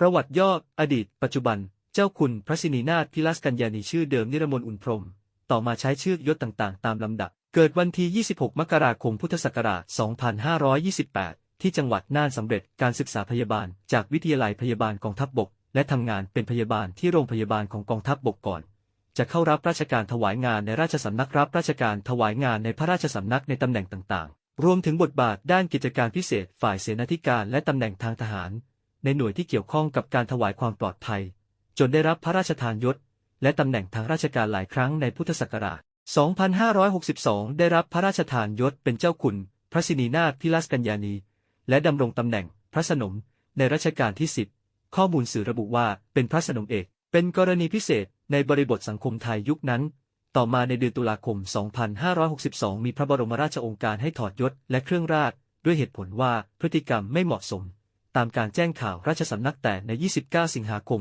ประวัติย่ออดีต ปัจจุบัน เจ้าคุณพระสินีนาถพิลัสกัญญาณีชื่อเดิมนิรมนอุ่นพรม ต่อมาใช้ชื่อยศต่างๆ ตามลำดับ เกิดวันที่ 26 มกราคมพุทธศักราช 2528 ที่จังหวัดน่านสำเร็จการศึกษาพยาบาล จากวิทยาลัยพยาบาลกองทัพบบก และทำงานเป็นพยาบาลที่โรงพยาบาลของกองทัพบบกก่อน จะเข้ารับราชการถวายงานในราชสำนักรับราชการถวายงานในพระราชสำนักในตำแหน่งต่างๆ รวมถึงบทบาทด้านกิจการพิเศษฝ่ายเสนาธิการและตำแหน่งทางทหาร ในหน่วยที่เกี่ยวข้องกับการถวายความปลอดภัย จนได้รับพระราชทานยศ และตำแหน่งทางราชการหลายครั้งในพุทธศักราช 2562 ได้รับพระราชทานยศเป็นเจ้าคุณ พระสินีนาถพิลัสกัญญาณี และดำรงตำแหน่งพระสนม ในรัชกาลที่ 10 ข้อมูลสื่อระบุว่าเป็นพระสนมเอก เป็นกรณีพิเศษในบริบทสังคมไทยยุคนั้น ต่อมาในเดือนตุลาคม 2562 มีพระบรมราชโองการให้ถอดยศและเครื่องราช ด้วยเหตุผลว่าพฤติกรรมไม่เหมาะสม ตามการแจ้งข่าวราชสำนักแต่ใน 29 สิงหาคม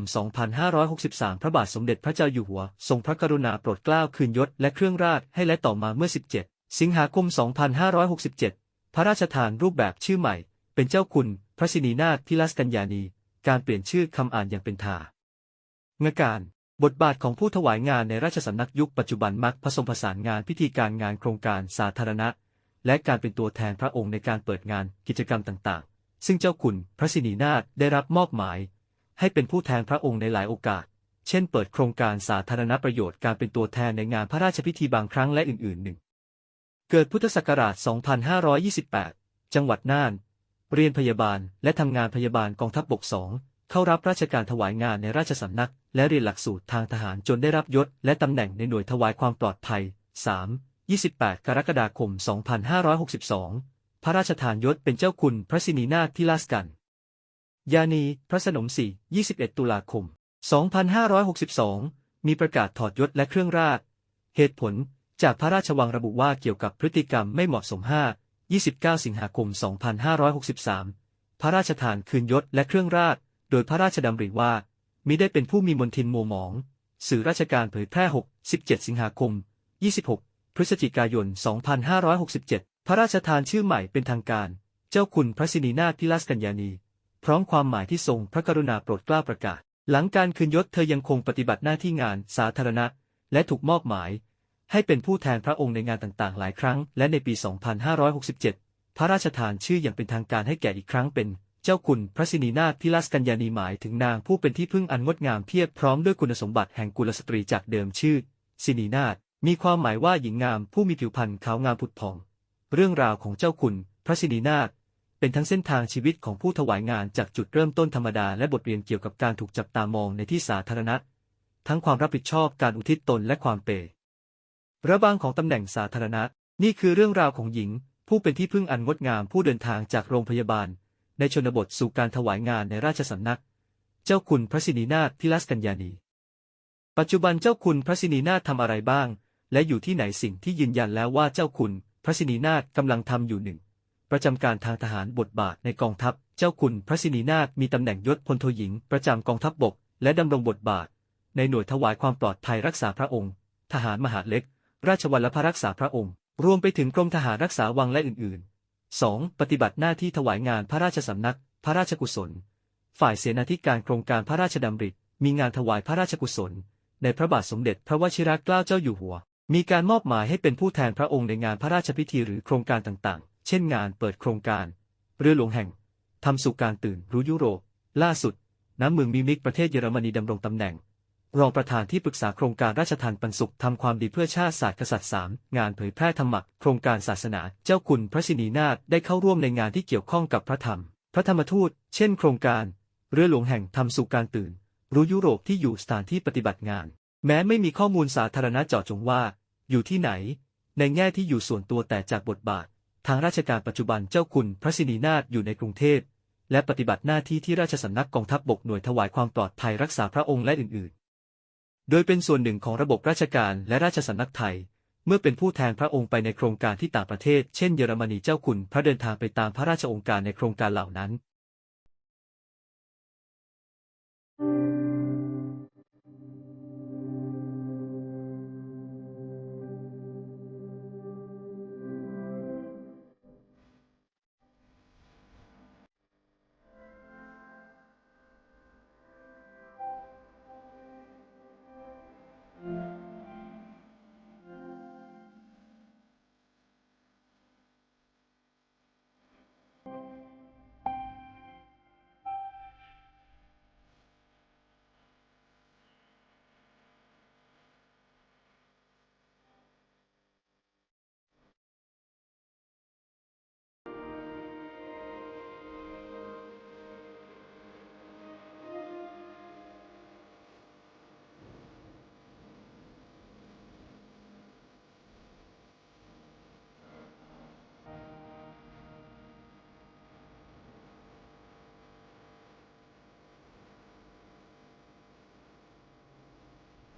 2563 พระบาทสมเด็จพระเจ้าอยู่หัว ทรงพระกรุณาโปรดเกล้าคืนยศและเครื่องราชให้และต่อมาเมื่อ 17 สิงหาคม 2567 พระราชทานรูปแบบชื่อใหม่ เป็นเจ้าคุณพระสินีนาถพิลัสกัญญาณี การเปลี่ยนชื่อคำอ่านอย่างเป็นทาเงการบทบาทของผู้ถวายงานในราชสำนักยุคปัจจุบันมักผสมผสานงานพิธีการงานโครงการสาธารณะ และการเป็นตัวแทนพระองค์ในการเปิดงานกิจกรรมต่างๆ ซึ่งเจ้าคุณพระสินีนาถได้รับมอบหมาย ให้เป็นผู้แทนพระองค์ในหลายโอกาส เช่นเปิดโครงการสาธารณประโยชน์การเป็นตัวแทนในงานพระราชพิธีบางครั้งและอื่นๆหนึ่ง เกิดพุทธศักราช 2528 จังหวัดน่าน เรียนพยาบาลและทำงานพยาบาลกองทัพบบกสองเข้ารับราชการถวายงานในราชสำนัก และเรียนหลักสูตรทางทหารจนได้รับยศ และตำแหน่งในหน่วยถวายความปลอดภัย 3. 28 กรกฎาคม 2562 พระราชทานยศเป็นเจ้าคุณพระสินีนาถพิลาสกัน ยานี พระสนมศรี21 ตุลาคม 2562 มีประกาศถอดยศและเครื่องราช เหตุผลจากพระราชวังระบุว่าเกี่ยวกับพฤติกรรมไม่เหมาะสม 5 29 สิงหาคม 2563 พระราชทานคืนยศและเครื่องราช โดยพระราชดำริว่า มิได้เป็นผู้มีมนทินมัวหมอง สื่อราชการเผยแพร่ 6 17 สิงหาคม 26 พฤศจิกายน 2567 พระราชทานชื่อใหม่เป็นทางการ เจ้าคุณพระสินีนาถพิลัสกัญญาณี พร้อมความหมายที่ทรงพระกรุณาโปรดเกล้าประกาศ หลังการคืนยศเธอยังคงปฏิบัติหน้าที่งานสาธารณะ และถูกมอบหมาย ให้เป็นผู้แทนพระองค์ในงานต่างๆ หลายครั้ง และในปี 2567 พระราชทานชื่ออย่างเป็นทางการให้แก่อีกครั้งเป็นเจ้าคุณพระสินีนาถพิลัสกัญญาณีหมายถึงนางผู้เป็นที่พึ่งอันงดงามเพียบพร้อมด้วยคุณสมบัติแห่งกุลสตรีจากเดิมชื่อ สินีนาถมีความหมายว่าหญิงงามผู้มีผิวพรรณขาวงามผุดผ่อง เรื่องราวของเจ้าคุณ พระสินีนาถเป็นทั้งเส้นทางชีวิตของผู้ถวายงานจากจุดเริ่มต้นธรรมดาและบทเรียนเกี่ยวกับการถูกจับตามองในที่สาธารณะ ทั้งความรับผิดชอบการอุทิศตนและความเปรระบางของตำแหน่งสาธารณะ นี่คือเรื่องราวของหญิง ผู้เป็นที่พึ่งอันงดงามผู้เดินทางจากโรงพยาบาล ในชนบทสู่การถวายงานในราชสำนัก เจ้าคุณพระสินีนาถพิลัสกัญญาณี ปัจจุบันเจ้าคุณพระสินีนาถทำอะไรบ้าง และอยู่ที่ไหนสิ่งที่ยืนยันแล้วว่าเจ้าคุณ ระสินีนาถกำลังทำอยู่หนึ่งประจำการทางทหารบทบาทในกองทัพ เจ้าคุณพระสินีนาถมีตำแหน่งยศพลโทหญิง ประจำกองทัพบบก และดำรงบทบาท ในหน่วยถวายความปลอดภัยรักษาพระองค์ ทหารมหาเล็ก ราชวัลลพรักษาพระองค์ รวมไปถึงกรมทหารรักษาวังและอื่นๆ 2. ปฏิบัติหน้าที่ถวายงานพระราชสำนัก พระราชกุศล ฝ่ายเสนาธิการโครงการพระราชดำริ มีงานถวายพระราชกุศล ในพระบาทสมเด็จพระวชิรเกล้าเจ้าอยู่หัว มีการมอบหมายให้เป็นผู้แทนพระองค์ในงานพระราชพิธีหรือโครงการต่างๆ เช่นงานเปิดโครงการ เรือหลวงแห่งทำสู่การตื่นรู้ยุโรป ล่าสุด น้ำเมืองมิวนิกประเทศเยอรมนีดำรงตำแหน่ง รองประธานที่ปรึกษาโครงการราชทานปันสุขทำความดีเพื่อชาติศาสตร์กษัตริย์สามงานเผยแพร่ธรรมะโครงการศาสนา เจ้าคุณพระสินีนาถได้เข้าร่วมในงานที่เกี่ยวข้องกับพระธรรม พระธรรมทูต เช่น โครงการ เรือหลวงแห่งทำสู่การตื่น รู้ยุโรปที่อยู่สถานที่ปฏิบัติงาน แม้ไม่มีข้อมูลสาธารณะเจาะจงว่า อยู่ที่ไหน ในแง่ที่อยู่ส่วนตัวแต่จากบทบาท ทางราชการปัจจุบันเจ้าคุณพระสินีนาถอยู่ในกรุงเทพและปฏิบัติหน้าที่ที่ราชสำนักกองทัพบบกหน่วยถวายความปลอดภัยรักษาพระองค์และอื่นๆ โดยเป็นส่วนหนึ่งของระบบราชการและราชสำนักไทย เมื่อเป็นผู้แทนพระองค์ไปในโครงการที่ต่างประเทศ เช่นเยอรมนีเจ้าคุณพระเดินทางไปตามพระราชองค์การในโครงการเหล่านั้น Thank you.